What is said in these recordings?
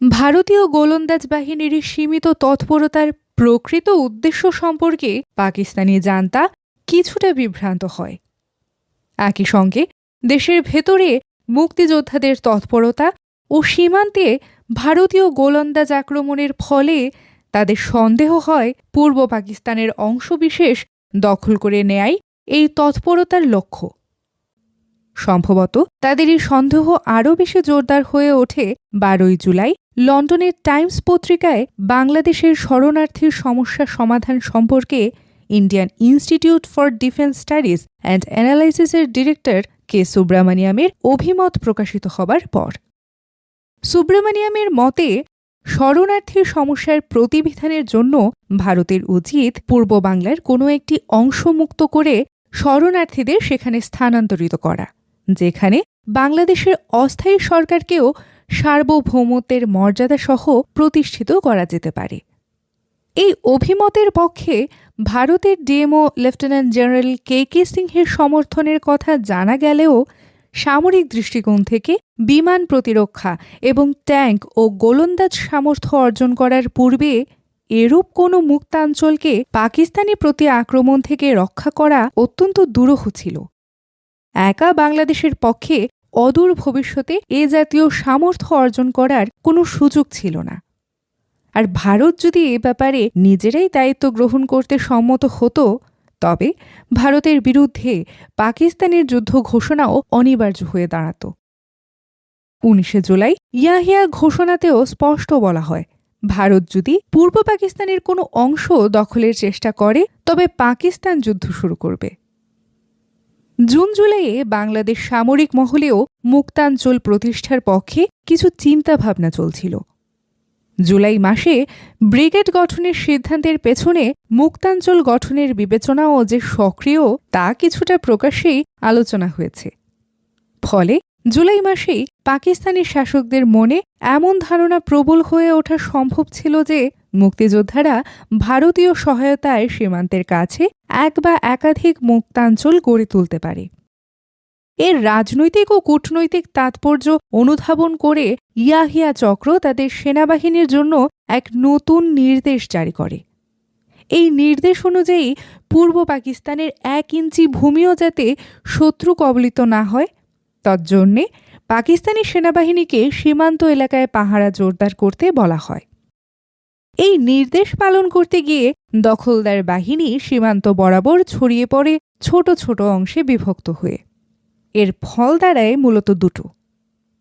ভারতীয় গোলন্দাজ বাহিনীর সীমিত তৎপরতার প্রকৃত উদ্দেশ্য সম্পর্কে পাকিস্তানি জানতা কিছুটা বিভ্রান্ত হয়। একই সঙ্গে দেশের ভেতরে মুক্তিযোদ্ধাদের তৎপরতা ও সীমান্তে ভারতীয় গোলন্দাজ আক্রমণের ফলে তাদের সন্দেহ হয় পূর্ব পাকিস্তানের অংশবিশেষ দখল করে নেয়াই এই তৎপরতার লক্ষ্য। সম্ভবত তাদের এই সন্দেহ আরও বেশি জোরদার হয়ে ওঠে বারোই জুলাই লন্ডনের টাইমস পত্রিকায় বাংলাদেশের শরণার্থীর সমস্যা সমাধান সম্পর্কে Indian Institute for Defence Studies and অ্যানালাইসিসের director K সুব্রামানিয়ামের অভিমত প্রকাশিত হবার পর। সুব্রামানিয়ামের মতে, শরণার্থীর সমস্যার প্রতিবিধানের জন্য ভারতের উচিত পূর্ব বাংলার কোনো একটি অংশ মুক্ত করে শরণার্থীদের সেখানে স্থানান্তরিত করা, যেখানে বাংলাদেশের অস্থায়ী সরকারকেও সার্বভৌমত্বের মর্যাদাসহ প্রতিষ্ঠিত করা যেতে পারে। এই অভিমতের পক্ষে ভারতের DMO lieutenant general K K সিংহের সমর্থনের কথা জানা গেলেও সামরিক দৃষ্টিকোণ থেকে বিমান প্রতিরক্ষা এবং ট্যাঙ্ক ও গোলন্দাজ সামর্থ্য অর্জন করার পূর্বে এরূপ কোনো মুক্তাঞ্চলকে পাকিস্তানি প্রতি আক্রমণ থেকে রক্ষা করা অত্যন্ত দুরূহ ছিল। একা বাংলাদেশের পক্ষে অদূর ভবিষ্যতে এ জাতীয় সামর্থ্য অর্জন করার কোনো সুযোগ ছিল না। আর ভারত যদি এ ব্যাপারে নিজেরাই দায়িত্ব গ্রহণ করতে সম্মত হতো, তবে ভারতের বিরুদ্ধে পাকিস্তানের যুদ্ধ ঘোষণাও অনিবার্য হয়ে দাঁড়াত। উনিশে জুলাই ইয়াহিয়া ঘোষণাতেও স্পষ্ট বলা হয়, ভারত যদি পূর্ব পাকিস্তানের কোনো অংশ দখলের চেষ্টা করে, তবে পাকিস্তান যুদ্ধ শুরু করবে। জুন জুলাইয়ে বাংলাদেশ সামরিক মহলেও মুক্তাঞ্চল প্রতিষ্ঠার পক্ষে কিছু চিন্তাভাবনা চলছিল। জুলাই মাসে ব্রিগেড গঠনের সিদ্ধান্তের পেছনে মুক্তাঞ্চল গঠনের বিবেচনাও যে সক্রিয়, তা কিছুটা প্রকাশেই আলোচনা হয়েছে। ফলে জুলাই মাসেই পাকিস্তানি শাসকদের মনে এমন ধারণা প্রবল হয়ে ওঠা সম্ভব ছিল যে মুক্তিযোদ্ধারা ভারতীয় সহায়তায় সীমান্তের কাছে এক বা একাধিক মুক্তাঞ্চল গড়ে তুলতে পারে। এর রাজনৈতিক ও কূটনৈতিক তাৎপর্য অনুধাবন করে ইয়াহিয়া চক্র তাদের সেনাবাহিনীর জন্য এক নতুন নির্দেশ জারি করে। এই নির্দেশ অনুযায়ী পূর্ব পাকিস্তানের এক ইঞ্চি ভূমিও যাতে শত্রু কবলিত না হয়, তজ্জন্যে পাকিস্তানি সেনাবাহিনীকে সীমান্ত এলাকায় পাহারা জোরদার করতে বলা হয়। এই নির্দেশ পালন করতে গিয়ে দখলদার বাহিনী সীমান্ত বরাবর ছড়িয়ে পড়ে ছোট ছোট অংশে বিভক্ত হয়ে। এর ফল দাঁড়ায় মূলত দুটো।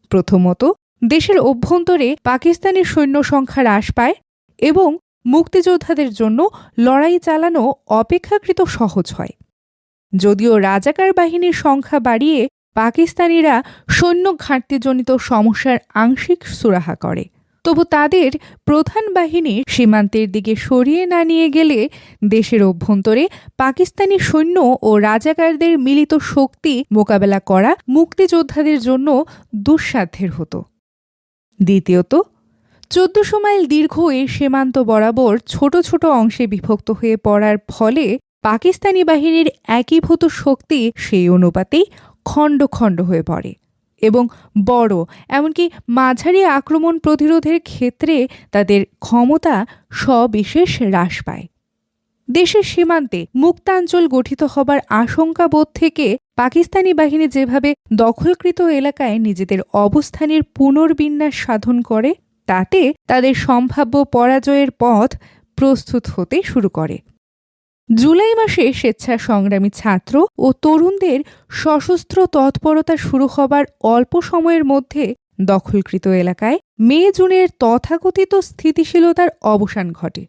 প্রথমত, দেশের অভ্যন্তরে পাকিস্তানি সৈন্য সংখ্যা হ্রাস পায় এবং মুক্তিযোদ্ধাদের জন্য লড়াই চালানো অপেক্ষাকৃত সহজ হয়। যদিও রাজাকার বাহিনীর সংখ্যা বাড়িয়ে পাকিস্তানিরা সৈন্য ঘাটতিজনিত সমস্যার আংশিক সুরাহা করে। তবু তাদের প্রধান বাহিনী সীমান্তের দিকে সরিয়ে না নিয়ে গেলে দেশের অভ্যন্তরে পাকিস্তানি সৈন্য ও রাজাকারদের মিলিত শক্তি মোকাবেলা করা মুক্তিযোদ্ধাদের জন্য দুঃসাধ্যের হতো। দ্বিতীয়ত, চোদ্দশো মাইল দীর্ঘ এই সীমান্ত বরাবর ছোট ছোট অংশে বিভক্ত হয়ে পড়ার ফলে পাকিস্তানি বাহিনীর একীভূত শক্তি সেই অনুপাতেই খণ্ড খণ্ড হয়ে পড়ে। এবং বড়, এমনকি মাঝারি আক্রমণ প্রতিরোধের ক্ষেত্রে তাদের ক্ষমতা সবিশেষ হ্রাস পায়। দেশের সীমান্তে মুক্তাঞ্চল গঠিত হবার আশঙ্কা বোধ থেকে পাকিস্তানি বাহিনী যেভাবে দখলকৃত এলাকায় নিজেদের অবস্থানের পুনর্বিন্যাস সাধন করে, তাতে তাদের সম্ভাব্য পরাজয়ের পথ প্রস্তুত হতে শুরু করে। জুলাই মাসে স্বেচ্ছা সংগ্রামী ছাত্র ও তরুণদের সশস্ত্র তৎপরতা শুরু হবার অল্প সময়ের মধ্যে দখলকৃত এলাকায় মে জুনের তথাকথিত স্থিতিশীলতার অবসান ঘটে।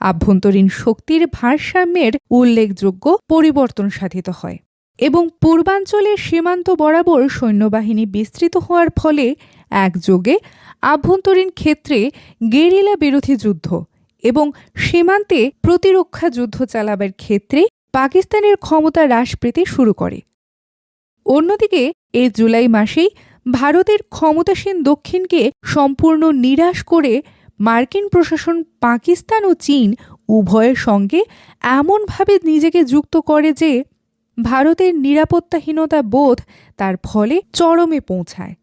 আভ্যন্তরীণ শক্তির ভারসাম্যের উল্লেখযোগ্য পরিবর্তন সাধিত হয় এবং পূর্বাঞ্চলের সীমান্ত বরাবর সৈন্যবাহিনী বিস্তৃত হওয়ার ফলে একযোগে আভ্যন্তরীণ ক্ষেত্রে গেরিলা বিরোধী যুদ্ধ এবং সীমান্তে প্রতিরক্ষা যুদ্ধ চালাবার ক্ষেত্রে পাকিস্তানের ক্ষমতা হ্রাস পেতে শুরু করে। অন্যদিকে, এই জুলাই মাসেই ভারতের ক্ষমতাসীন দক্ষিণকে সম্পূর্ণ নিরাশ করে মার্কিন প্রশাসন পাকিস্তান ও চীন উভয়ের সঙ্গে এমনভাবে নিজেকে যুক্ত করে যে, ভারতের নিরাপত্তাহীনতা বোধ তার ফলে চরমে পৌঁছায়।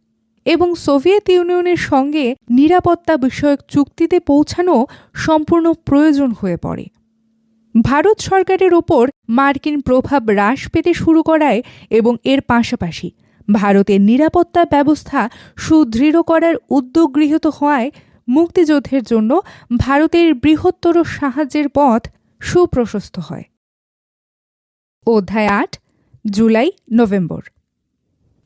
এবং সোভিয়েত ইউনিয়নের সঙ্গে নিরাপত্তা বিষয়ক চুক্তিতে পৌঁছানো সম্পূর্ণ প্রয়োজন হয়ে পড়ে। ভারত সরকারের ওপর মার্কিন প্রভাব হ্রাস পেতে শুরু করায় এবং এর পাশাপাশি ভারতের নিরাপত্তা ব্যবস্থা সুদৃঢ় করার উদ্যোগ গৃহীত হওয়ায় মুক্তিযুদ্ধের জন্য ভারতের বৃহত্তর সাহায্যের পথ সুপ্রশস্ত হয়। অধ্যায় আট, জুলাই, নভেম্বর।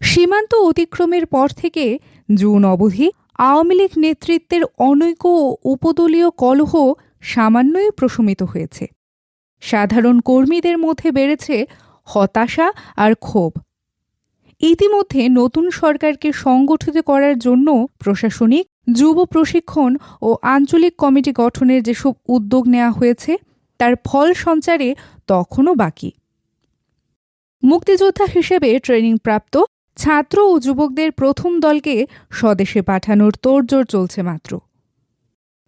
সীমান্ত অতিক্রমের পর থেকে জুন অবধি আওয়ামী লীগ নেতৃত্বের অনৈক্য ও উপদলীয় কলহ সামান্যই প্রশমিত হয়েছে। সাধারণ কর্মীদের মধ্যে বেড়েছে হতাশা আর ক্ষোভ। ইতিমধ্যে নতুন সরকারকে সংগঠিত করার জন্য প্রশাসনিক, যুব প্রশিক্ষণ ও আঞ্চলিক কমিটি গঠনের যেসব উদ্যোগ নেওয়া হয়েছে, তার ফল সঞ্চারে তখনও বাকি। মুক্তিযোদ্ধা হিসেবে ট্রেনিংপ্রাপ্ত ছাত্র ও যুবকদের প্রথম দলকে স্বদেশে পাঠানোর তোড়জোড় চলছে মাত্র।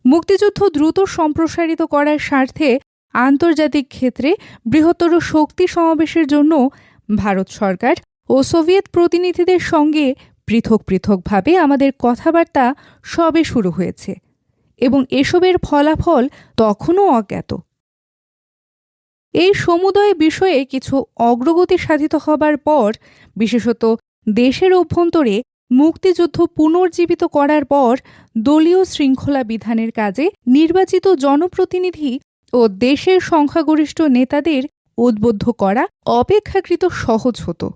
মুক্তিযুদ্ধ দ্রুত সম্প্রসারিত করার স্বার্থে আন্তর্জাতিক ক্ষেত্রে বৃহত্তর শক্তি সমাবেশের জন্য ভারত সরকার ও সোভিয়েত প্রতিনিধিদের সঙ্গে পৃথক পৃথকভাবে আমাদের কথাবার্তা সবে শুরু হয়েছে এবং এসবের ফলাফল তখনও অজ্ঞাত। এই সমুদয় বিষয়ে কিছু অগ্রগতি সাধিত হবার পর, বিশেষত দেশের অভ্যন্তরে মুক্তিযুদ্ধ পুনর্জীবিত করার পর দলীয় শৃঙ্খলা বিধানের কাজে নির্বাচিত জনপ্রতিনিধি ও দেশের সংখ্যাগরিষ্ঠ নেতাদের উদ্বুদ্ধ করা অপেক্ষাকৃত সহজ হতো।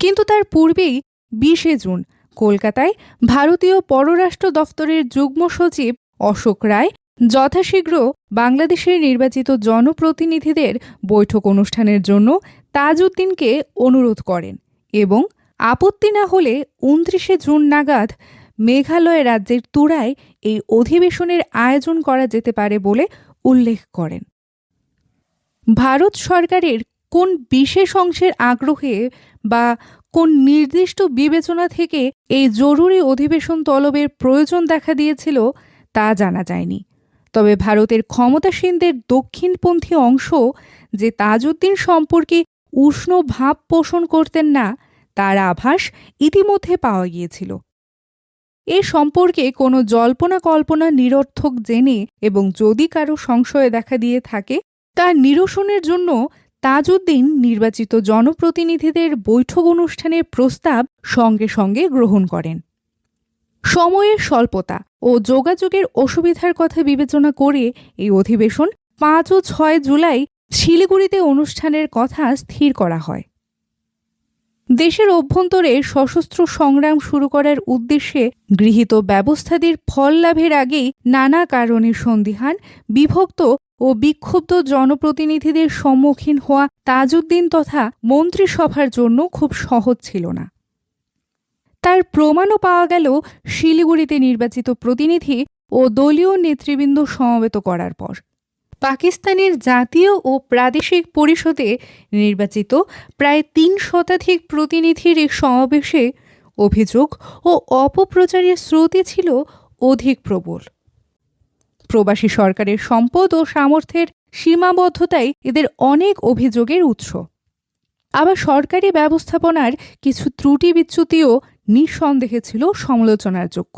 কিন্তু তার পূর্বেই বিশে জুন কলকাতায় ভারতীয় পররাষ্ট্র দফতরের যুগ্ম সচিব অশোক রায় যথাশীঘ্র বাংলাদেশের নির্বাচিত জনপ্রতিনিধিদের বৈঠক অনুষ্ঠানের জন্য তাজউদ্দিনকে অনুরোধ করেন। এবং আপত্তি না হলে উনত্রিশে জুন নাগাদ মেঘালয় রাজ্যের তুরায় এই অধিবেশনের আয়োজন করা যেতে পারে বলে উল্লেখ করেন। ভারত সরকারের কোন বিশেষ অংশের আগ্রহে বা কোন নির্দিষ্ট বিবেচনা থেকে এই জরুরি অধিবেশন তলবের প্রয়োজন দেখা দিয়েছিল তা জানা যায়নি। তবে ভারতের ক্ষমতাসীনদের দক্ষিণপন্থী অংশ যে তাজউদ্দিন সম্পর্কে উষ্ণ ভাব পোষণ করতেন না, তার আভাস ইতিমধ্যে পাওয়া গিয়েছিল। এ সম্পর্কে কোনো জল্পনা কল্পনা নিরর্থক জেনে এবং যদি কারও সংশয় দেখা দিয়ে থাকে তা নিরসনের জন্য তাজউদ্দিন নির্বাচিত জনপ্রতিনিধিদের বৈঠক অনুষ্ঠানের প্রস্তাব সঙ্গে সঙ্গে গ্রহণ করেন। সময়ের স্বল্পতা ও যোগাযোগের অসুবিধার কথা বিবেচনা করে এই অধিবেশন পাঁচ ও ছয় জুলাই শিলিগুড়িতে অনুষ্ঠানের কথা স্থির করা হয়। দেশের অভ্যন্তরে সশস্ত্র সংগ্রাম শুরু করার উদ্দেশ্যে গৃহীত ব্যবস্থাদের ফল লাভের আগেই নানা কারণে সন্দিহান, বিভক্ত ও বিক্ষুব্ধ জনপ্রতিনিধিদের সম্মুখীন হওয়া তাজউদ্দিন তথা মন্ত্রিসভার জন্য খুব সহজ ছিল না। তার প্রমাণও পাওয়া গেল শিলিগুড়িতে নির্বাচিত প্রতিনিধি ও দলীয় নেতৃবৃন্দ সমবেত করার পর। পাকিস্তানের জাতীয় ও প্রাদেশিক পরিষদে নির্বাচিত প্রায় তিন শতাধিক প্রতিনিধির এক সমাবেশে অভিযোগ ও অপপ্রচারের স্রোতই ছিল অধিক প্রবল। প্রবাসী সরকারের সম্পদ ও সামর্থ্যের সীমাবদ্ধতাই এদের অনেক অভিযোগের উৎস। আবার সরকারি ব্যবস্থাপনার কিছু ত্রুটি বিচ্যুতিও নিঃসন্দেহে ছিল সমালোচনার যোগ্য।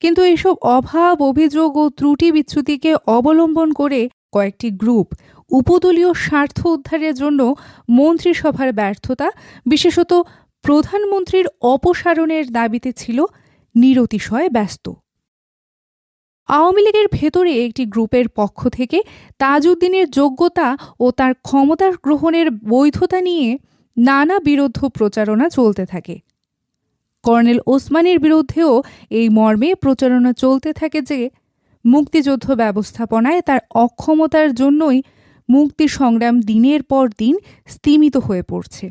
কিন্তু এসব অভাব, অভিযোগ ও ত্রুটি বিচ্যুতিকে অবলম্বন করে কয়েকটি গ্রুপ উপদলীয় স্বার্থ উদ্ধারের জন্য মন্ত্রিসভার ব্যর্থতা, বিশেষত প্রধানমন্ত্রীর অপসারণের দাবিতে ছিল নিরতিশয় ব্যস্ত। আওয়ামী লীগের ভেতরে একটি গ্রুপের পক্ষ থেকে তাজউদ্দিনের যোগ্যতা ও তার ক্ষমতা গ্রহণের বৈধতা নিয়ে নানা বিরুদ্ধ প্রচারণা চলতে থাকে। কর্নেল ওসমানের বিরুদ্ধেও এই মর্মে প্রচারণা চলতে থাকে যে, মুক্তিযুদ্ধ ব্যবস্থাপনায় তার অক্ষমতার জন্যই মুক্তি সংগ্রাম দিনের পর দিন স্তিমিত হয়ে পড়ছে।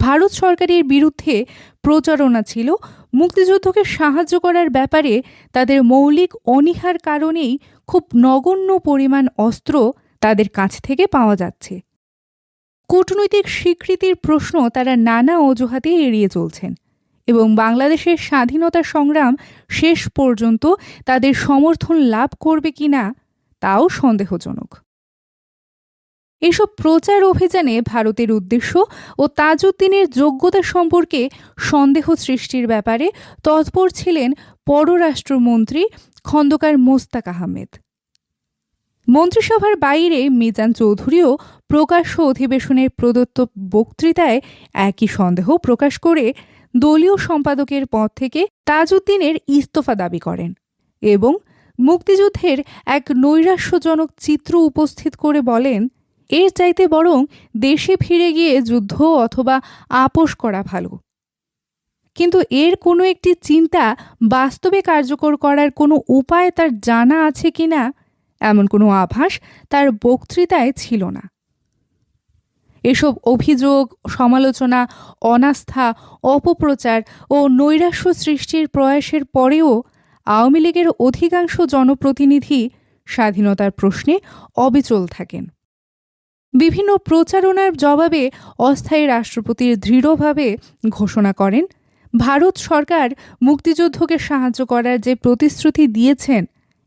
ভারত সরকারের বিরুদ্ধে প্রচারণা ছিল মুক্তিযুদ্ধকে সাহায্য করার ব্যাপারে তাদের মৌলিক অনীহার কারণেই খুব নগণ্য পরিমাণ অস্ত্র তাদের কাছ থেকে পাওয়া যাচ্ছে। কূটনৈতিক স্বীকৃতির প্রশ্ন তারা নানা অজুহাতে এড়িয়ে চলছেন এবং বাংলাদেশের স্বাধীনতা সংগ্রাম শেষ পর্যন্ত তাদের সমর্থন লাভ করবে কিনা তাও সন্দেহজনক। এসব প্রচার অভিযানে ভারতের উদ্দেশ্য ও তাজউদ্দিনের যোগ্যতা সম্পর্কে সন্দেহ সৃষ্টির ব্যাপারে তৎপর ছিলেন পররাষ্ট্রমন্ত্রী খন্দকার মোস্তাক আহমেদ। মন্ত্রিসভার বাইরে মিজান চৌধুরীও প্রকাশ্য অধিবেশনের প্রদত্ত বক্তৃতায় একই সন্দেহ প্রকাশ করে দলীয় সম্পাদকের পদ থেকে তাজউদ্দিনের ইস্তফা দাবি করেন এবং মুক্তিযুদ্ধের এক নৈরাশ্যজনক চিত্র উপস্থিত করে বলেন, এর চাইতে বরং দেশে ফিরে গিয়ে যুদ্ধ অথবা আপোষ করা ভালো। কিন্তু এর কোনো একটি চিন্তা বাস্তবে কার্যকর করার কোনো উপায় তার জানা আছে কিনা, এমন কোনো আভাস তার বক্তৃতায় ছিল না। এসব অভিযোগ, সমালোচনা, অনাস্থা, অপপ্রচার ও নৈরাশ্য সৃষ্টির প্রয়াসের পরেও আওয়ামী লীগের অধিকাংশ জনপ্রতিনিধি স্বাধীনতার প্রশ্নে অবিচল থাকেন। বিভিন্ন প্রচারণার জবাবে অস্থায়ী রাষ্ট্রপতির দৃঢ়ভাবে ঘোষণা করেন, ভারত সরকার মুক্তিযুদ্ধকে সাহায্য করার যে প্রতিশ্রুতি দিয়েছেন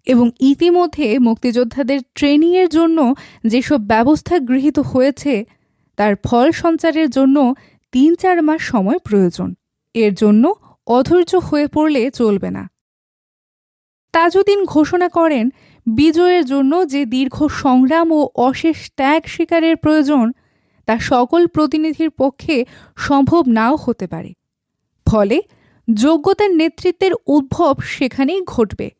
এবং ইতিমধ্যে মুক্তিযোদ্ধাদের ট্রেনিংয়ের জন্য যেসব ব্যবস্থা গৃহীত হয়েছে তার ফল সঞ্চারের জন্য তিন চার মাস সময় প্রয়োজন। এর জন্য অধৈর্য হয়ে পড়লে চলবে না। তাজউদ্দিন ঘোষণা করেন, বিজয়ের জন্য যে দীর্ঘ সংগ্রাম ও অশেষ ত্যাগ শিকারের প্রয়োজন, তা সকল প্রতিনিধির পক্ষে সম্ভব নাও হতে পারে। ফলে যোগ্যতার নেতৃত্বের উদ্ভব সেখানেই ঘটবে।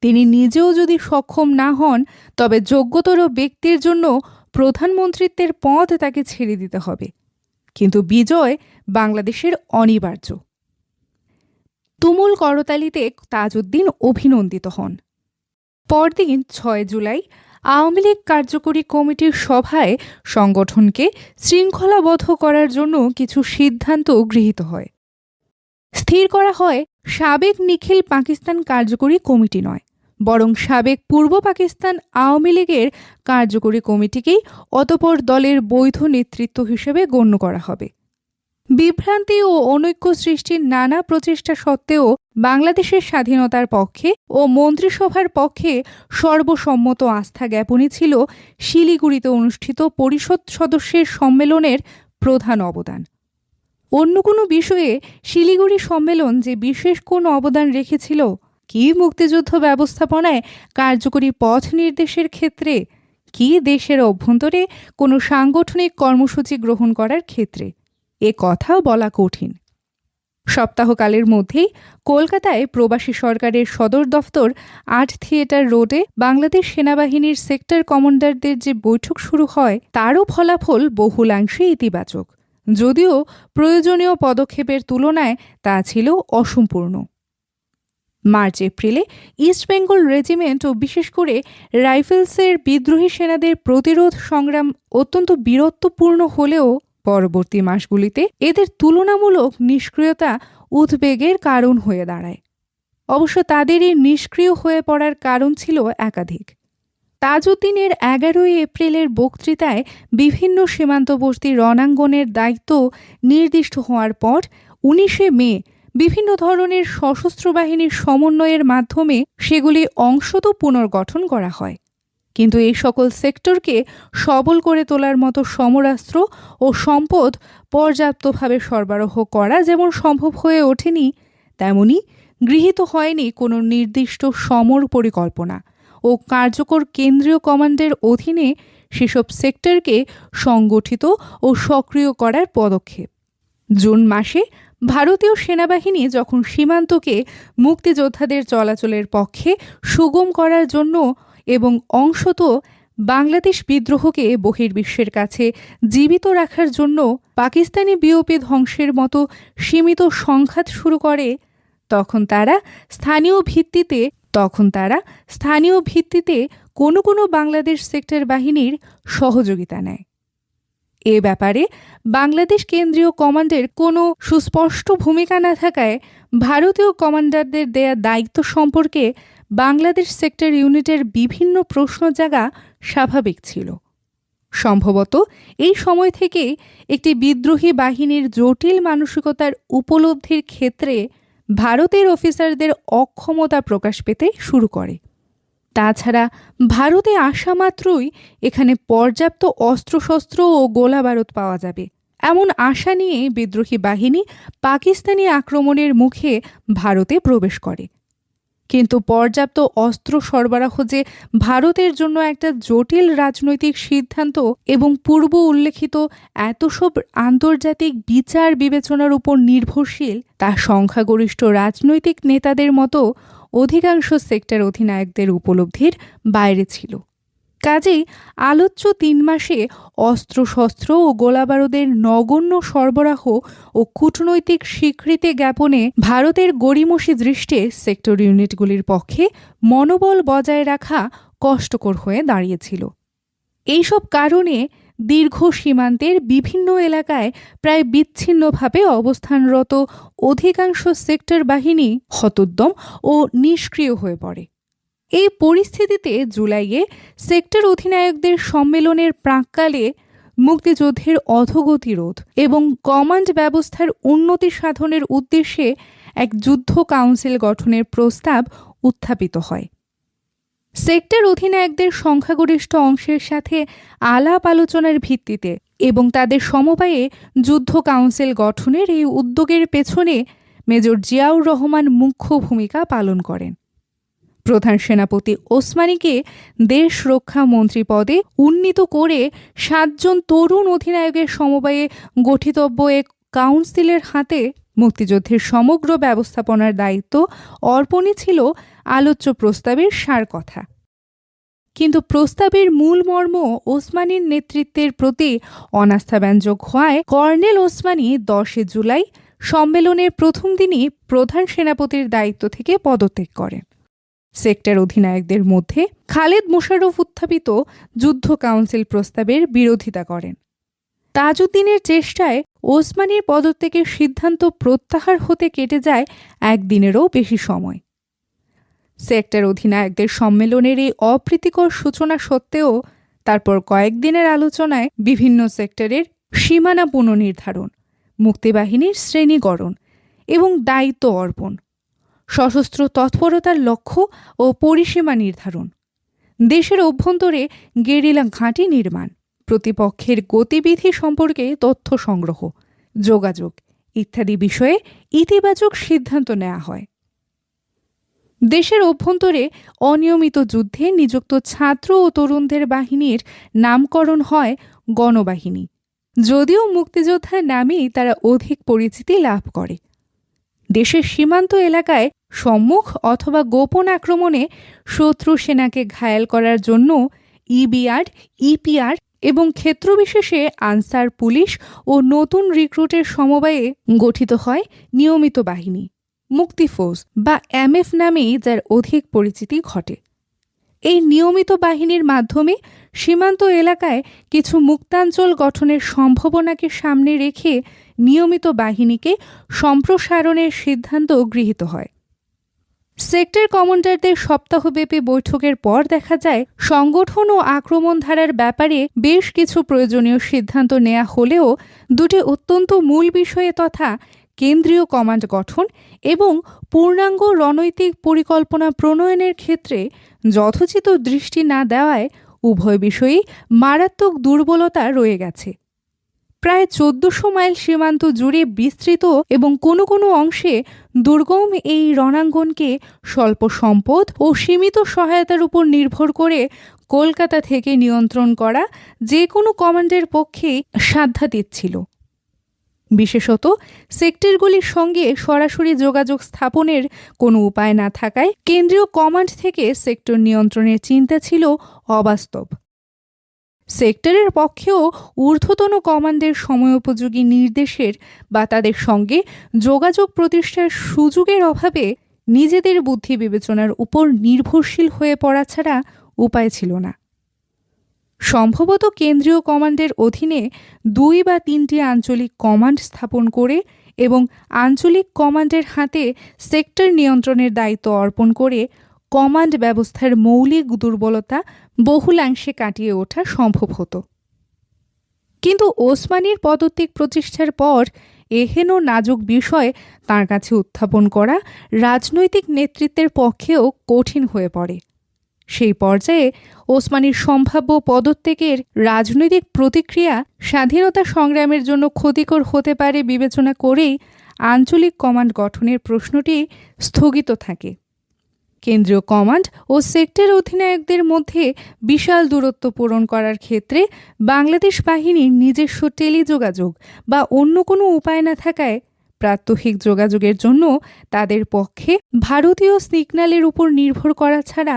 তিনি নিজেও যদি সক্ষম না হন, তবে যোগ্যতর ব্যক্তির জন্য প্রধানমন্ত্রিত্বের পথ তাকে ছেড়ে দিতে হবে। কিন্তু বিজয় বাংলাদেশের অনিবার্য। তুমুল করতালিতে তাজউদ্দিন অভিনন্দিত হন। পরদিন ছয় জুলাই আওয়ামী লীগ কার্যকরী কমিটির সভায় সংগঠনকে শৃঙ্খলাবদ্ধ করার জন্য কিছু সিদ্ধান্ত গৃহীত হয়। স্থির করা হয় সাবেক নিখিল পাকিস্তান কার্যকরী কমিটি নয়। বরং সাবেক পূর্ব পাকিস্তান আওয়ামী লীগের কার্যকরী কমিটিকেই অতপর দলের বৈধ নেতৃত্ব হিসেবে গণ্য করা হবে। বিভ্রান্তি ও অনৈক্য সৃষ্টির নানা প্রচেষ্টা সত্ত্বেও বাংলাদেশের স্বাধীনতার পক্ষে ও মন্ত্রিসভার পক্ষে সর্বসম্মত আস্থা জ্ঞাপনই ছিল শিলিগুড়িতে অনুষ্ঠিত পরিষদ সদস্যের সম্মেলনের প্রধান অবদান। অন্য কোনো বিষয়ে শিলিগুড়ি সম্মেলন যে বিশেষ কোন অবদান রেখেছিল? কি মুক্তিযুদ্ধ ব্যবস্থাপনায় কার্যকরী পথ নির্দেশের ক্ষেত্রে? কি দেশের অভ্যন্তরে কোনো সাংগঠনিক কর্মসূচি গ্রহণ করার ক্ষেত্রে? এ কথাও বলা কঠিন। সপ্তাহকালের মধ্যেই কলকাতায় প্রবাসী সরকারের সদর দফতর আর্ট থিয়েটার রোডে বাংলাদেশ সেনাবাহিনীর সেক্টর কমান্ডারদের যে বৈঠক শুরু হয়, তারও ফলাফল বহুলাংশে ইতিবাচক। যদিও প্রয়োজনীয় পদক্ষেপের তুলনায় তা ছিল অসম্পূর্ণ। মার্চ, এপ্রিলে ইস্টবেঙ্গল রেজিমেন্ট ও বিশেষ করে রাইফেলসের বিদ্রোহী সেনাদের প্রতিরোধ সংগ্রাম অত্যন্ত বীরত্বপূর্ণ হলেও পরবর্তী মাসগুলিতে এদের তুলনামূলক নিষ্ক্রিয়তা উদ্বেগের কারণ হয়ে দাঁড়ায়। অবশ্য তাদের এই নিষ্ক্রিয় হয়ে পড়ার কারণ ছিল একাধিক। তাজউদ্দিনের এগারোই এপ্রিলের বক্তৃতায় বিভিন্ন সীমান্তবর্তী রণাঙ্গনের দায়িত্ব নির্দিষ্ট হওয়ার পর উনিশে মে বিভিন্ন ধরনের সশস্ত্র বাহিনীর সমন্বয়ের মাধ্যমে সেগুলি অংশত পুনর্গঠন করা হয়। কিন্তু এই সকল সেক্টরকে সবল করে তোলার মতো সমরাস্ত্র ও সম্পদ পর্যাপ্তভাবে সরবরাহ করা যেমন সম্ভব হয়ে ওঠেনি, তেমনি গৃহীত হয়নি কোনো নির্দিষ্ট সমর পরিকল্পনা ও কার্যকর কেন্দ্রীয় কমান্ডের অধীনে সেসব সেক্টরকে সংগঠিত ও সক্রিয় করার পদক্ষেপ। জুন মাসে ভারতীয় সেনাবাহিনী যখন সীমান্তকে মুক্তিযোদ্ধাদের চলাচলের পক্ষে সুগম করার জন্য এবং অংশত বাংলাদেশ বিদ্রোহকে বহির্বিশ্বের কাছে জীবিত রাখার জন্য পাকিস্তানি বিওপি ধ্বংসের মতো সীমিত সংঘাত শুরু করে, তখন তারা স্থানীয় ভিত্তিতে, তখন তারা স্থানীয় ভিত্তিতে কোনো কোনো বাংলাদেশ সেক্টর বাহিনীর সহযোগিতা নেয়। এ ব্যাপারে বাংলাদেশ কেন্দ্রীয় কমান্ডের কোনো সুস্পষ্ট ভূমিকা না থাকায় ভারতীয় কমান্ডারদের দেয়া দায়িত্ব সম্পর্কে বাংলাদেশ সেক্টর ইউনিটের বিভিন্ন প্রশ্ন জাগা স্বাভাবিক ছিল। সম্ভবত এই সময় থেকে একটি বিদ্রোহী বাহিনীর জটিল মানসিকতার উপলব্ধির ক্ষেত্রে ভারতের অফিসারদের অক্ষমতা প্রকাশ পেতে শুরু করে। তাছাড়া ভারতে আসা মাত্রই এখানে পর্যাপ্ত অস্ত্রশস্ত্র ও গোলাবারুদ পাওয়া যাবে। এমন আশা নিয়ে বিদ্রোহী বাহিনী পাকিস্তানি আক্রমণের মুখে ভারতে প্রবেশ করে। কিন্তু পর্যাপ্ত অস্ত্র সরবরাহ যে ভারতের জন্য একটা জটিল রাজনৈতিক সিদ্ধান্ত এবং পূর্ব উল্লেখিত এত সব আন্তর্জাতিক বিচার বিবেচনার উপর নির্ভরশীল, তা সংখ্যাগরিষ্ঠ রাজনৈতিক নেতাদের মতো অধিকাংশ সেক্টর অধিনায়কদের উপলব্ধির বাইরে ছিল। কাজেই আলোচ্য তিন মাসে অস্ত্রশস্ত্র ও গোলাবারুদের নগণ্য সরবরাহ ও কূটনৈতিক স্বীকৃতি জ্ঞাপনে ভারতের গড়িমসি দৃষ্টে সেক্টর ইউনিটগুলির পক্ষে মনোবল বজায় রাখা কষ্টকর হয়ে দাঁড়িয়েছিল। এইসব কারণে দীর্ঘ সীমান্তের বিভিন্ন এলাকায় প্রায় বিচ্ছিন্নভাবে অবস্থানরত অধিকাংশ সেক্টর বাহিনী হতোদ্যম ও নিষ্ক্রিয় হয়ে পড়ে। এই পরিস্থিতিতে জুলাইয়ে সেক্টর অধিনায়কদের সম্মেলনের প্রাককালে মুক্তিযুদ্ধের অধোগতি রোধ এবং কমান্ড ব্যবস্থার উন্নতি সাধনের উদ্দেশ্যে এক যুদ্ধ কাউন্সিল গঠনের প্রস্তাব উত্থাপিত হয়। সেক্টর অধিনায়কদের সংখ্যাগরিষ্ঠ অংশের সাথে আলাপ আলোচনার ভিত্তিতে এবং তাদের সমবায়ে যুদ্ধ কাউন্সিল গঠনের এই উদ্যোগের পেছনে মেজর জিয়াউর রহমান মুখ্য ভূমিকা পালন করেন। প্রধান সেনাপতি ওসমানীকে দেশ রক্ষা মন্ত্রী পদে উন্নীত করে সাতজন তরুণ অধিনায়কের সমবায়ে গঠিতব্য এক কাউন্সিলের হাতে মুক্তিযুদ্ধের সমগ্র ব্যবস্থাপনার দায়িত্ব অর্পণই ছিল আলোচ্য প্রস্তাবের সার কথা। কিন্তু প্রস্তাবের মূল মর্ম ওসমানীর নেতৃত্বের প্রতি অনাস্থাব্যঞ্জক হওয়ায় কর্নেল ওসমানী দশে জুলাই সম্মেলনের প্রথম দিনই প্রধান সেনাপতির দায়িত্ব থেকে পদত্যাগ করেন। সেক্টর অধিনায়কদের মধ্যে খালেদ মোশাররফ উত্থাপিত যুদ্ধ কাউন্সিল প্রস্তাবের বিরোধিতা করেন। তাজউদ্দিনের চেষ্টায় ওসমানীর পদত্যাগের সিদ্ধান্ত প্রত্যাহার হতে কেটে যায় একদিনেরও বেশি সময়। সেক্টর অধিনায়কদের সম্মেলনের এই অপ্রীতিকর সূচনা সত্ত্বেও তারপর কয়েকদিনের আলোচনায় বিভিন্ন সেক্টরের সীমানা পুনর্নির্ধারণ, মুক্তিবাহিনীর শ্রেণীকরণ এবং দায়িত্ব অর্পণ, সশস্ত্র তৎপরতার লক্ষ্য ও পরিসীমা নির্ধারণ, দেশের অভ্যন্তরে গেরিলা ঘাঁটি নির্মাণ প্রতিপক্ষের গতিবিধি সম্পর্কে তথ্য সংগ্রহ, যোগাযোগ ইত্যাদি বিষয়ে ইতিবাচক সিদ্ধান্ত নেওয়া হয়। দেশের অভ্যন্তরে অনিয়মিত যুদ্ধে নিযুক্ত ছাত্র ও তরুণদের বাহিনীর নামকরণ হয় গণবাহিনী। যদিও মুক্তিযোদ্ধার নামেই তারা অধিক পরিচিতি লাভ করে। দেশের সীমান্ত এলাকায় সম্মুখ অথবা গোপন আক্রমণে শত্রু সেনাকে ঘায়াল করার জন্য ইবিআর, ইপিআর এবং ক্ষেত্রবিশেষে আনসার পুলিশ ও নতুন রিক্রুটের সমবায়ে গঠিত হয় নিয়মিত বাহিনী। মুক্তি ফৌজ বা এমএফ নামেই যার অধিক পরিচিতি ঘটে। এই নিয়মিত বাহিনীর মাধ্যমে সীমান্ত এলাকায় কিছু মুক্তাঞ্চল গঠনের সম্ভাবনাকে সামনে রেখে নিয়মিত বাহিনীকে সম্প্রসারণের সিদ্ধান্ত গৃহীত হয়। সেক্টর কমান্ডারদের সপ্তাহব্যাপী বৈঠকের পর দেখা যায়, সংগঠন ও আক্রমণ ধারার ব্যাপারে বেশ কিছু প্রয়োজনীয় সিদ্ধান্ত নেওয়া হলেও দুটি অত্যন্ত মূল বিষয়ে তথা কেন্দ্রীয় কমান্ড গঠন এবং পূর্ণাঙ্গ রণৈতিক পরিকল্পনা প্রণয়নের ক্ষেত্রে যথোচিত দৃষ্টি না দেওয়ায় উভয় বিষয়েই মারাত্মক দুর্বলতা রয়ে গেছে। প্রায় চোদ্দশো মাইল সীমান্ত জুড়ে বিস্তৃত এবং কোনো কোনো অংশে দুর্গম এই রণাঙ্গনকে স্বল্প সম্পদ ও সীমিত সহায়তার উপর নির্ভর করে কলকাতা থেকে নিয়ন্ত্রণ করা যে কোনো কমান্ডের পক্ষেই সাধ্যাতীত ছিল। বিশেষত সেক্টরগুলির সঙ্গে সরাসরি যোগাযোগ স্থাপনের কোনো উপায় না থাকায় কেন্দ্রীয় কমান্ড থেকে সেক্টর নিয়ন্ত্রণের চিন্তা ছিল অবাস্তব। সেক্টরের পক্ষেও ঊর্ধ্বতন কমান্ডের সময়োপযোগী নির্দেশের বা তাদের সঙ্গে যোগাযোগ প্রতিষ্ঠার সুযোগের অভাবে নিজেদের বুদ্ধি বিবেচনার উপর নির্ভরশীল হয়ে পড়া ছাড়া উপায় ছিল না। সম্ভবত কেন্দ্রীয় কমান্ডের অধীনে দুই বা তিনটি আঞ্চলিক কমান্ড স্থাপন করে এবং আঞ্চলিক কমান্ডের হাতে সেক্টর নিয়ন্ত্রণের দায়িত্ব অর্পণ করে কমান্ড ব্যবস্থার মৌলিক দুর্বলতা বহুলাংশে কাটিয়ে ওঠা সম্ভব হতো। কিন্তু ওসমানীর পদত্যাগ প্রতিষ্ঠার পর এহেন নাজুক বিষয় তার কাছে উত্থাপন করা রাজনৈতিক নেতৃত্বের পক্ষেও কঠিন হয়ে পড়ে। সেই পর্যায়ে ওসমানীর সম্ভাব্য পদত্যাগের রাজনৈতিক প্রতিক্রিয়া স্বাধীনতা সংগ্রামের জন্য ক্ষতিকর হতে পারে বিবেচনা করেই আঞ্চলিক কমান্ড গঠনের প্রশ্নটি স্থগিত থাকে। কেন্দ্রীয় কমান্ড ও সেক্টর অধিনায়কদের মধ্যে বিশাল দূরত্ব পূরণ করার ক্ষেত্রে বাংলাদেশ বাহিনীর নিজস্ব টেলিযোগাযোগ বা অন্য কোনো উপায় না থাকায় প্রাত্যহিক যোগাযোগের জন্য তাদের পক্ষে ভারতীয় সিগন্যালের উপর নির্ভর করা ছাড়া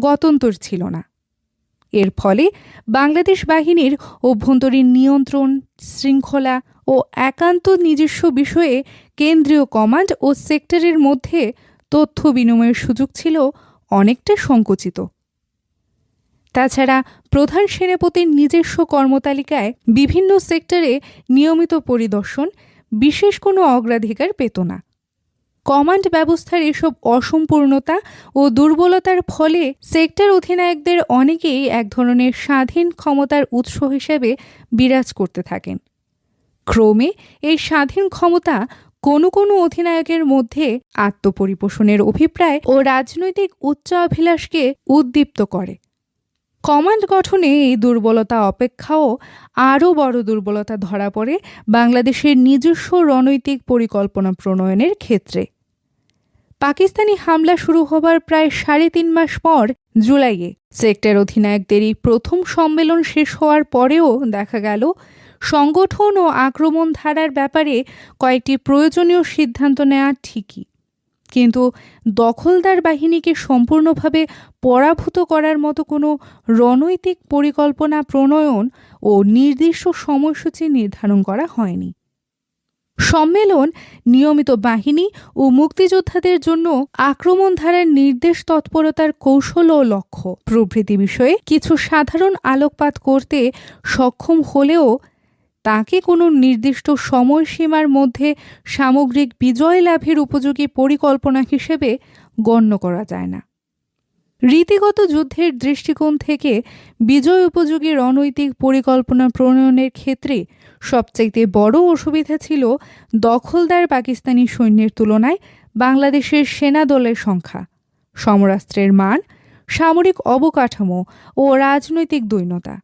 গতন্তর ছিল না। এর ফলে বাংলাদেশ বাহিনীর অভ্যন্তরীণ নিয়ন্ত্রণ, শৃঙ্খলা ও একান্ত নিজস্ব বিষয়ে কেন্দ্রীয় কমান্ড ও সেক্টরের মধ্যে তথ্য বিনিময়ের সুযোগ ছিল অনেকটা সংকুচিত। তাছাড়া প্রধান সেনাপতির নিজস্ব কর্মতালিকায় বিভিন্ন সেক্টরে নিয়মিত পরিদর্শন, বিশেষ কোনো অগ্রাধিকার পেত না। কমান্ড ব্যবস্থার এসব অসম্পূর্ণতা ও দুর্বলতার ফলে সেক্টর অধিনায়কদের অনেকেই এক ধরনের স্বাধীন ক্ষমতার উৎস হিসেবে বিরাজ করতে থাকেন। ক্রমে এই স্বাধীন ক্ষমতা কোনো কোনো অধিনায়কের মধ্যে আত্মপরিপোষণের অভিপ্রায় ও রাজনৈতিক উচ্চাভিলাষকে উদ্দীপ্ত করে। কমান্ড গঠনে এই দুর্বলতা অপেক্ষাও আরও বড় দুর্বলতা ধরা পড়ে বাংলাদেশের নিজস্ব রণনৈতিক পরিকল্পনা প্রণয়নের ক্ষেত্রে। পাকিস্তানি হামলা শুরু হবার প্রায় সাড়ে তিন মাস পর জুলাইয়ে সেক্টর অধিনায়কদের এই প্রথম সম্মেলন শেষ হওয়ার পরেও দেখা গেল সংগঠন ও আক্রমণ ধারার ব্যাপারে কয়েকটি প্রয়োজনীয় সিদ্ধান্ত নেওয়া ঠিকই। কিন্তু দখলদার বাহিনীকে সম্পূর্ণভাবে পরাভূত করার মতো কোনো রণনৈতিক পরিকল্পনা, প্রণয়ন ও নির্দিষ্ট সময়সূচি নির্ধারণ করা হয়নি। সম্মেলন নিয়মিত বাহিনী ও মুক্তিযোদ্ধাদের জন্য আক্রমণ ধারার নির্দেশ তৎপরতার কৌশল ও লক্ষ্য। প্রভৃতি বিষয়ে কিছু সাধারণ আলোকপাত করতে সক্ষম হলেও তাকে কোনো নির্দিষ্ট সময়সীমার মধ্যে সামগ্রিক বিজয় লাভের উপযোগী পরিকল্পনা হিসেবে গণ্য করা যায় না। রীতিগত যুদ্ধের দৃষ্টিকোণ থেকে বিজয় উপযোগী রণনৈতিক পরিকল্পনা প্রণয়নের ক্ষেত্রে সবচাইতে বড় অসুবিধা ছিল দখলদার পাকিস্তানি সৈন্যের তুলনায় বাংলাদেশের সেনা দলের সংখ্যা, সমরাস্ত্রের মান, সামরিক অবকাঠামো ও রাজনৈতিক দৈন্যতা।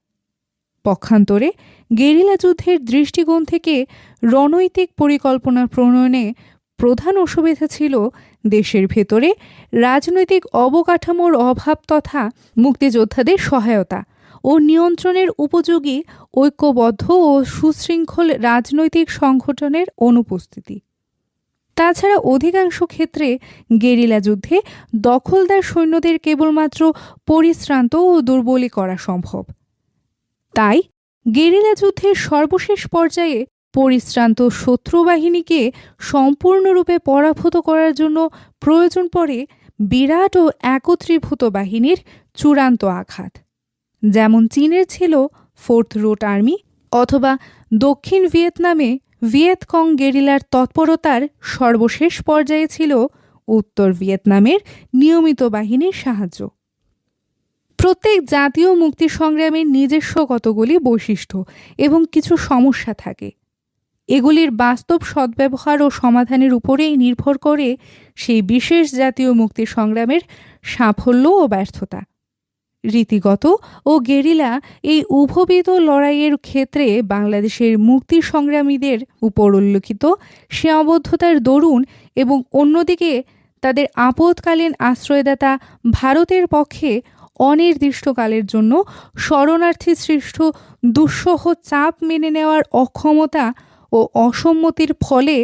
পক্ষান্তরে গেরিলা যুদ্ধের দৃষ্টিকোণ থেকে রণনৈতিক পরিকল্পনা প্রণয়নে প্রধান অসুবিধা ছিল দেশের ভেতরে রাজনৈতিক অবকাঠামোর অভাব তথা মুক্তিযোদ্ধাদের সহায়তা ও নিয়ন্ত্রণের উপযোগী, ঐক্যবদ্ধ ও সুশৃঙ্খল রাজনৈতিক সংগঠনের অনুপস্থিতি। তাছাড়া অধিকাংশ ক্ষেত্রে গেরিলা যুদ্ধে দখলদার সৈন্যদের কেবলমাত্র পরিশ্রান্ত ও দুর্বলী করা সম্ভব। তাই গেরিলা যুদ্ধের সর্বশেষ পর্যায়ে পরিশ্রান্ত শত্রু বাহিনীকে সম্পূর্ণরূপে পরাভূত করার জন্য প্রয়োজন পড়ে বিরাট ও একত্রীভূত বাহিনীর চূড়ান্ত আঘাত। যেমন চীনের ছিল ফোর্থ রোট আর্মি অথবা দক্ষিণ ভিয়েতনামে ভিয়েতকং গেরিলার তৎপরতার সর্বশেষ পর্যায়ে ছিল উত্তর ভিয়েতনামের নিয়মিত বাহিনীর সাহায্য। প্রত্যেক জাতীয় মুক্তি সংগ্রামের নিজস্ব কতগুলি বৈশিষ্ট্য এবং কিছু সমস্যা থাকে। এগুলির বাস্তব সদ্ব্যবহার ও সমাধানের উপরেই নির্ভর করে সেই বিশেষ জাতীয় মুক্তি সংগ্রামের সাফল্য ও ব্যর্থতা। রীতিগত ও গেরিলা এই উভবিধ লড়াইয়ের ক্ষেত্রে বাংলাদেশের মুক্তি সংগ্রামীদের উপর উল্লেখিত সীমাবদ্ধতার দরুন এবং অন্যদিকে তাদের আপদকালীন আশ্রয়দাতা ভারতের পক্ষে অনির্দিষ্টকালের জন্য শরণার্থী সৃষ্ট দুঃসহ চাপ মেনে নেওয়ার অক্ষমতা ও অসম্মতির ফলে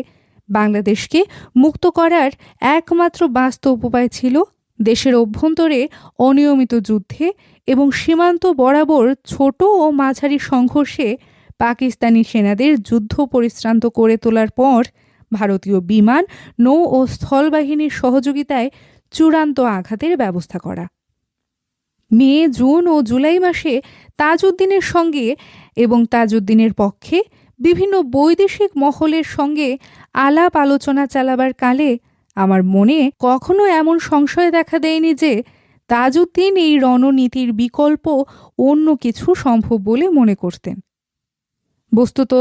বাংলাদেশকে মুক্ত করার একমাত্র বাস্তব উপায় ছিল দেশের অভ্যন্তরে অনিয়মিত যুদ্ধে এবং সীমান্ত বরাবর ছোট ও মাঝারি সংঘর্ষে পাকিস্তানি সেনাদের যুদ্ধ পরিশ্রান্ত করে তোলার পর ভারতীয় বিমান, নৌ ও স্থলবাহিনীর সহযোগিতায় চূড়ান্ত আঘাতের ব্যবস্থা করা। মে, জুন ও জুলাই মাসে তাজউদ্দিনের সঙ্গে এবং তাজউদ্দিনের পক্ষে বিভিন্ন বৈদেশিক মহলের সঙ্গে আলাপ আলোচনা চালাবার কালে আমার মনে কখনো এমন সংশয় দেখা দেয়নি যে তাজউদ্দিন এই রণনীতির বিকল্প অন্য কিছু সম্ভব বলে মনে করতেন। বস্তুত,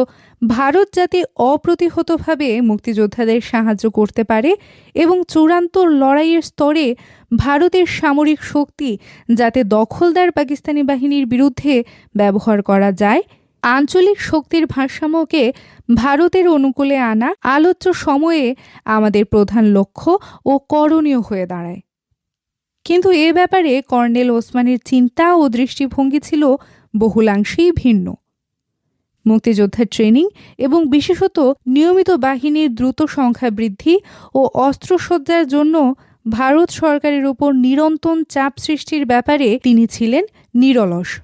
ভারত যাতে অপ্রতিহতভাবে মুক্তিযোদ্ধাদের সাহায্য করতে পারে এবং চূড়ান্ত লড়াইয়ের স্তরে ভারতের সামরিক শক্তি যাতে দখলদার পাকিস্তানি বাহিনীর বিরুদ্ধে ব্যবহার করা যায়, আঞ্চলিক শক্তির ভারসাম্যকে ভারতের অনুকূলে আনা আলোচ্য সময়ে আমাদের প্রধান লক্ষ্য ও করণীয় হয়ে দাঁড়ায়। কিন্তু এ ব্যাপারে কর্নেল ওসমানের চিন্তা ও দৃষ্টিভঙ্গি ছিল বহুলাংশেই ভিন্ন। মুক্তিযোদ্ধার ট্রেনিং এবং বিশেষত নিয়মিত বাহিনীর দ্রুত সংখ্যা বৃদ্ধি ও অস্ত্রসজ্জার জন্য ভারত সরকারের উপর নিরন্তর চাপ সৃষ্টির ব্যাপারে তিনি ছিলেন নিরলস।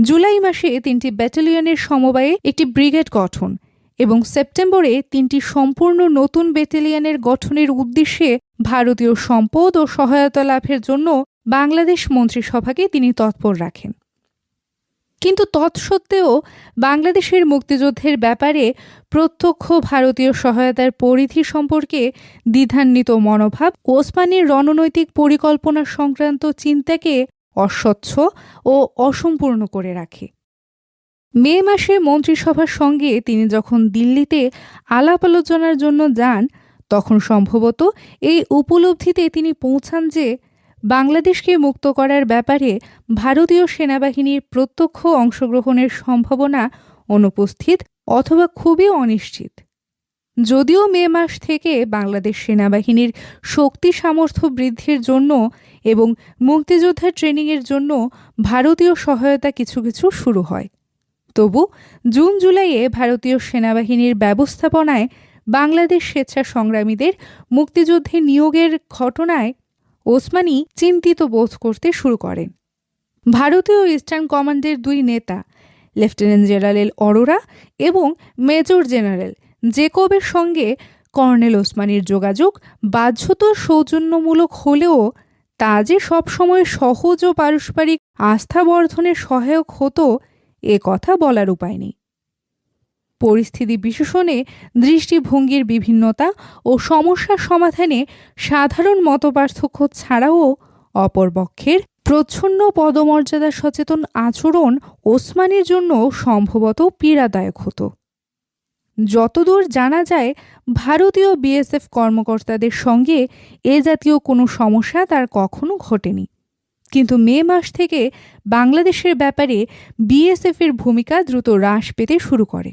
জুলাই মাসে তিনটি ব্যাটালিয়নের সমবায়ে একটি ব্রিগেড গঠন এবং সেপ্টেম্বরে তিনটি সম্পূর্ণ নতুন ব্যাটালিয়নের গঠনের উদ্দেশ্যে ভারতীয় সম্পদ ও সহায়তা লাভের জন্য বাংলাদেশ মন্ত্রিসভাকে তিনি তৎপর রাখেন। কিন্তু তৎসত্ত্বেও বাংলাদেশের মুক্তিযুদ্ধের ব্যাপারে প্রত্যক্ষ ভারতীয় সহায়তার পরিধি সম্পর্কে দ্বিধান্বিত মনোভাব, ওসমানীর রণনৈতিক পরিকল্পনা সংক্রান্ত চিন্তাকে অস্বচ্ছ ও অসম্পূর্ণ করে রাখে। মে মাসে মন্ত্রিসভার সঙ্গে তিনি যখন দিল্লিতে আলাপ আলোচনার জন্য যান, তখন সম্ভবত এই উপলব্ধিতে তিনি পৌঁছান যে বাংলাদেশকে মুক্ত করার ব্যাপারে ভারতীয় সেনাবাহিনীর প্রত্যক্ষ অংশগ্রহণের সম্ভাবনা অনুপস্থিত অথবা খুবই অনিশ্চিত। যদিও মে মাস থেকে বাংলাদেশ সেনাবাহিনীর শক্তি সামর্থ্য বৃদ্ধির জন্য এবং মুক্তিযোদ্ধা ট্রেনিংয়ের জন্য ভারতীয় সহায়তা কিছু কিছু শুরু হয়। তবু জুন জুলাইয়ে ভারতীয় সেনাবাহিনীর ব্যবস্থাপনায় বাংলাদেশ স্বেচ্ছা সংগ্রামীদের মুক্তিযুদ্ধে নিয়োগের ঘটনায় ওসমানী চিন্তিত বোধ করতে শুরু করেন। ভারতীয় ইস্টার্ন কমান্ডের দুই নেতা, লেফটেন্যান্ট জেনারেল অরোরা এবং মেজর জেনারেল জেকবের সঙ্গে কর্নেল ওসমানীর যোগাযোগ বাধ্যত সৌজন্যমূলক হলেও তা যে সবসময় সহজ ও পারস্পরিক আস্থা বর্ধনে সহায়ক হতো, এ কথা বলার উপায় নেই। পরিস্থিতি বিশেষণে দৃষ্টিভঙ্গির বিভিন্নতা ও সমস্যা সমাধানে সাধারণ মতপার্থক্য ছাড়াও অপরপক্ষের প্রচ্ছন্ন পদমর্যাদা সচেতন আচরণ ওসমানের জন্য সম্ভবত পীড়াদায়ক হতো। যতদূর জানা যায়, ভারতীয় বিএসএফ কর্মকর্তাদের সঙ্গে এ জাতীয় কোনো সমস্যা তার কখনো ঘটেনি। কিন্তু মে মাস থেকে বাংলাদেশের ব্যাপারে বিএসএফের ভূমিকা দ্রুত হ্রাস পেতে শুরু করে।